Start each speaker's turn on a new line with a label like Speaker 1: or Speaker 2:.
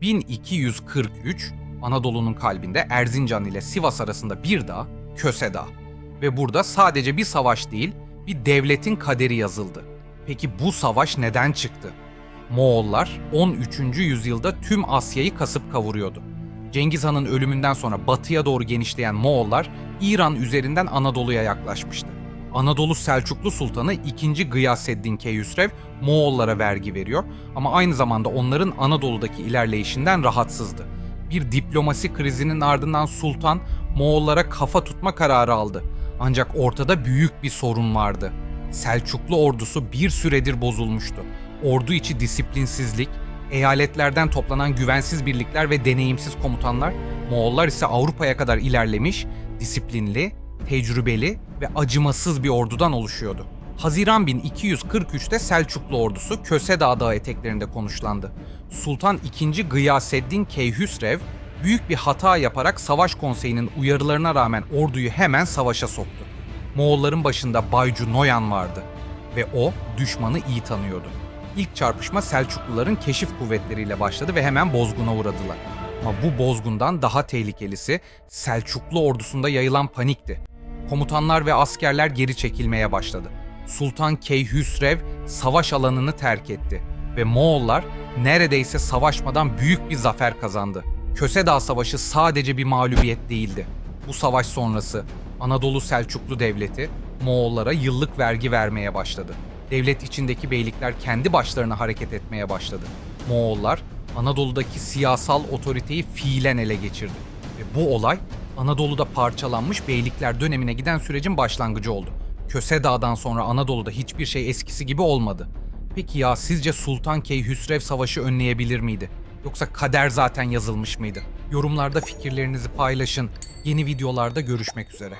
Speaker 1: 1243 Anadolu'nun kalbinde Erzincan ile Sivas arasında bir dağ, Köse Dağı. Ve burada sadece bir savaş değil, bir devletin kaderi yazıldı. Peki bu savaş neden çıktı? Moğollar 13. yüzyılda tüm Asya'yı kasıp kavuruyordu. Cengiz Han'ın ölümünden sonra batıya doğru genişleyen Moğollar İran üzerinden Anadolu'ya yaklaşmıştı. Anadolu Selçuklu Sultanı 2. Gıyaseddin Keyhüsrev Moğollara vergi veriyor ama aynı zamanda onların Anadolu'daki ilerleyişinden rahatsızdı. Bir diplomasi krizinin ardından sultan Moğollara kafa tutma kararı aldı. Ancak ortada büyük bir sorun vardı. Selçuklu ordusu bir süredir bozulmuştu. Ordu içi disiplinsizlik, eyaletlerden toplanan güvensiz birlikler ve deneyimsiz komutanlar, Moğollar ise Avrupa'ya kadar ilerlemiş, disiplinli, tecrübeli ve acımasız bir ordudan oluşuyordu. Haziran 1243'te Selçuklu ordusu Köse Dağı eteklerinde konuşlandı. Sultan II. Gıyaseddin Keyhüsrev büyük bir hata yaparak savaş konseyinin uyarılarına rağmen orduyu hemen savaşa soktu. Moğolların başında Baycu Noyan vardı ve o düşmanı iyi tanıyordu. İlk çarpışma Selçukluların keşif kuvvetleriyle başladı ve hemen bozguna uğradılar. Ama bu bozgundan daha tehlikelisi Selçuklu ordusunda yayılan panikti. Komutanlar ve askerler geri çekilmeye başladı. Sultan Keyhüsrev savaş alanını terk etti ve Moğollar neredeyse savaşmadan büyük bir zafer kazandı. Köse Dağı Savaşı sadece bir mağlubiyet değildi. Bu savaş sonrası Anadolu Selçuklu Devleti Moğollara yıllık vergi vermeye başladı. Devlet içindeki beylikler kendi başlarına hareket etmeye başladı. Moğollar Anadolu'daki siyasal otoriteyi fiilen ele geçirdi. Ve bu olay Anadolu'da parçalanmış beylikler dönemine giden sürecin başlangıcı oldu. Köse Dağ'dan sonra Anadolu'da hiçbir şey eskisi gibi olmadı. Peki ya sizce Sultan Keyhüsrev Savaşı önleyebilir miydi? Yoksa kader zaten yazılmış mıydı? Yorumlarda fikirlerinizi paylaşın. Yeni videolarda görüşmek üzere.